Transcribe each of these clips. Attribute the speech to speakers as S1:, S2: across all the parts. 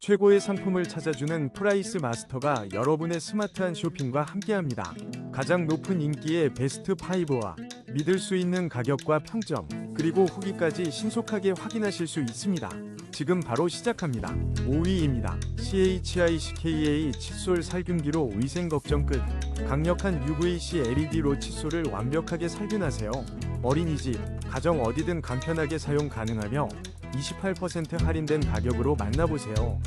S1: 최고의 상품을 찾아주는 프라이스 마스터가 여러분의 스마트한 쇼핑과 함께합니다. 가장 높은 인기의 베스트 5와 믿을 수 있는 가격과 평점, 그리고 후기까지 신속하게 확인하실 수 있습니다. 지금 바로 시작합니다. 5위입니다. CHICKA 칫솔 살균기로 위생 걱정 끝. 강력한 UVC LED로 칫솔을 완벽하게 살균하세요. 어린이집, 가정 어디든 간편하게 사용 가능하며 28% 할인된 가격으로 만나보세요.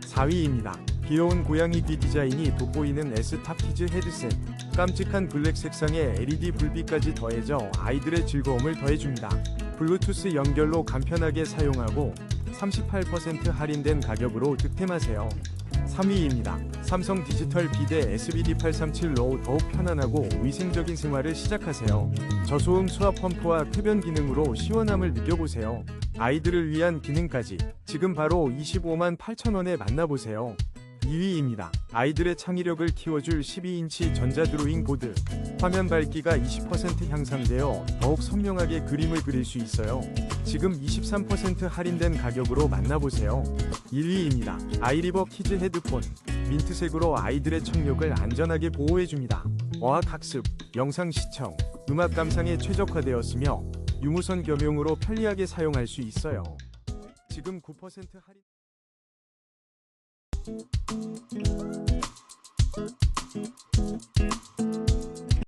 S1: 4위입니다. 귀여운 고양이 귀 디자인이 돋보이는 S탑키즈 헤드셋. 깜찍한 블랙 색상의 LED 불빛까지 더해져 아이들의 즐거움을 더해줍니다. 블루투스 연결로 간편하게 사용하고 38% 할인된 가격으로 득템하세요. 3위입니다. 삼성 디지털 비대 SBD837로 더욱 편안하고 위생적인 생활을 시작하세요. 저소음 수압 펌프와 쾌변 기능으로 시원함을 느껴보세요. 아이들을 위한 기능까지 지금 바로 25만 8천원에 만나보세요. 2위입니다. 아이들의 창의력을 키워줄 12인치 전자 드로잉 보드. 화면 밝기가 20% 향상되어 더욱 선명하게 그림을 그릴 수 있어요. 지금 23% 할인된 가격으로 만나보세요. 1위입니다. 아이리버 키즈 헤드폰. 민트색으로 아이들의 청력을 안전하게 보호해줍니다. 어학학습, 영상 시청, 음악 감상에 최적화되었으며 유무선 겸용으로 편리하게 사용할 수 있어요. 지금 9% 할인